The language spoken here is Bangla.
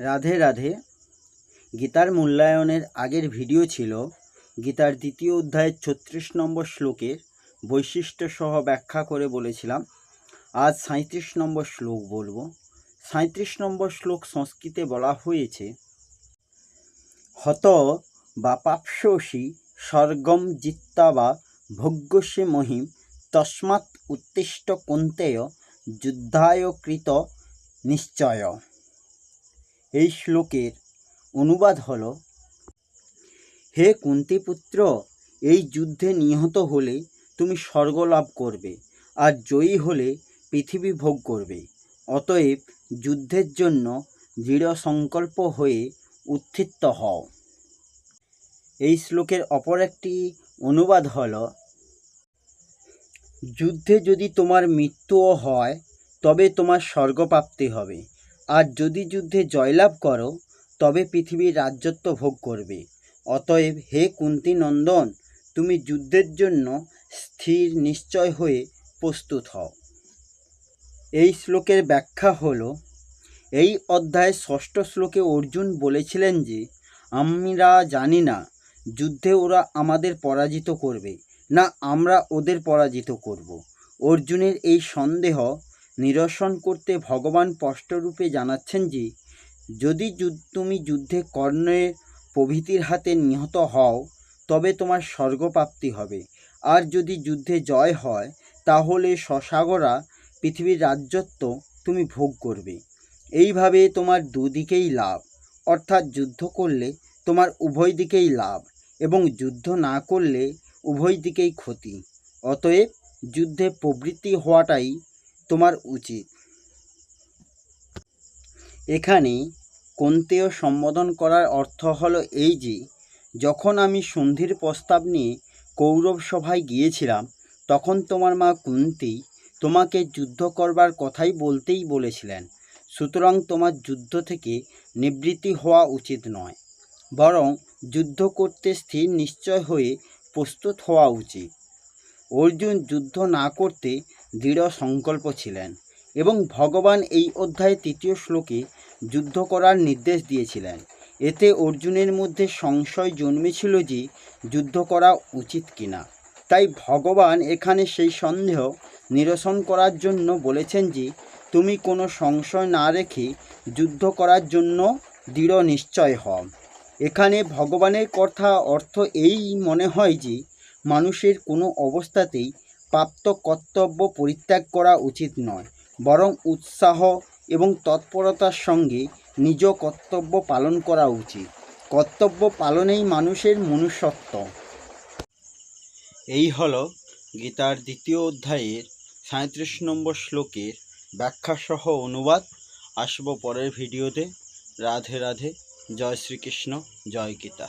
রাধে রাধে। গীতার মূল্যায়নের আগের ভিডিও ছিল গীতার দ্বিতীয় অধ্যায়ের ছত্রিশ নম্বর শ্লোকের বৈশিষ্ট্য সহ ব্যাখ্যা করে বলেছিলাম। আজ সাঁত্রিশ নম্বর শ্লোক বলব। সাঁত্রিশ নম্বর শ্লোক সংস্কৃতে বলা হয়েছে, হত বা পাপসি স্বর্গম জিত্তা বা ভোগ্যসে মহিম তস্মাৎ উত্তিষ্ট কুন্তেয় যুদ্ধায় কৃত নিশ্চয়। এই শ্লোকের অনুবাদ হল, হে কুন্তিপুত্র, এই যুদ্ধে নিহত হলে তুমি স্বর্গ লাভ করবে আর জয়ী হলে পৃথিবী ভোগ করবে। অতএব যুদ্ধের জন্য দৃঢ় সংকল্প হয়ে উত্থিত হও। এই শ্লোকের অপর একটি অনুবাদ হল, যুদ্ধে যদি তোমার মৃত্যুও হয়, তবে তোমার স্বর্গপ্রাপ্তি হবে। আর যদি যুদ্ধে জয়লাভ করো, তবে পৃথিবীর রাজ্যত্ব ভোগ করবে। অতএব হে কুন্তি নন্দন, তুমি যুদ্ধের জন্য স্থির নিশ্চয় হয়ে প্রস্তুত হও। এই শ্লোকের ব্যাখ্যা হলো, এই অধ্যায়ের ষষ্ঠ শ্লোকে অর্জুন বলেছিলেন যে, আমরা জানি না যুদ্ধে ওরা আমাদের পরাজিত করবে, না আমরা ওদের পরাজিত করব। অর্জুনের এই সন্দেহ নিরসন করতে ভগবান স্পষ্টরূপে জানাচ্ছেন যে, যদি তুমি যুদ্ধে কর্ণের প্রভৃতির হাতে নিহত হও, তবে তোমার স্বর্গপ্রাপ্তি হবে। আর যদি যুদ্ধে জয় হয়, তাহলে সসাগরা পৃথিবীর রাজ্যত্ব তুমি ভোগ করবে। এইভাবে তোমার দুদিকেই লাভ, অর্থাৎ যুদ্ধ করলে তোমার উভয় দিকেই লাভ, এবং যুদ্ধ না করলে উভয় দিকেই ক্ষতি। অতএব যুদ্ধে প্রবৃত্তি হওয়াটাই তোমার উচিত। এখানে কন্তেয় সম্বোধন করার অর্থ হলো এই যে, যখন আমি সন্ধির প্রস্তাব নিয়ে কৌরব সভায় গিয়েছিলাম, তখন তোমার মা কুন্তি তোমাকে যুদ্ধ করবার কথাই বলতেই বলেছিলেন। সুতরাং তোমার যুদ্ধ থেকে নিবৃত্তি হওয়া উচিত নয়, বরং যুদ্ধ করতে স্থির নিশ্চয় হয়ে প্রস্তুত হওয়া উচিত। অর্জুন যুদ্ধ না করতে দৃঢ় সংকল্প ছিলেন এবং ভগবান এই অধ্যায়ে তৃতীয় শ্লোকে যুদ্ধ করার নির্দেশ দিয়েছিলেন। এতে অর্জুনের মধ্যে সংশয় জন্মেছিল যে যুদ্ধ করা উচিত কিনা। তাই ভগবান এখানে সেই সন্দেহ নিরসন করার জন্য বলেছেন যে, তুমি কোনো সংশয় না রেখে যুদ্ধ করার জন্য দৃঢ় নিশ্চয় হও। এখানে ভগবানের কথা অর্থ এই মনে হয় যে, মানুষের কোনো অবস্থাতেই প্রাপ্ত কর্তব্য পরিত্যাগ করা উচিত নয়, বরং উৎসাহ এবং তৎপরতার সঙ্গে নিজ কর্তব্য পালন করা উচিত। কর্তব্য পালনেই মানুষের মনুষ্যত্ব। এই হল গীতার দ্বিতীয় অধ্যায়ের সাঁত্রিশ নম্বর শ্লোকের ব্যাখ্যাসহ অনুবাদ। আসব পরের ভিডিওতে। রাধে রাধে। জয় শ্রীকৃষ্ণ। জয় গীতা।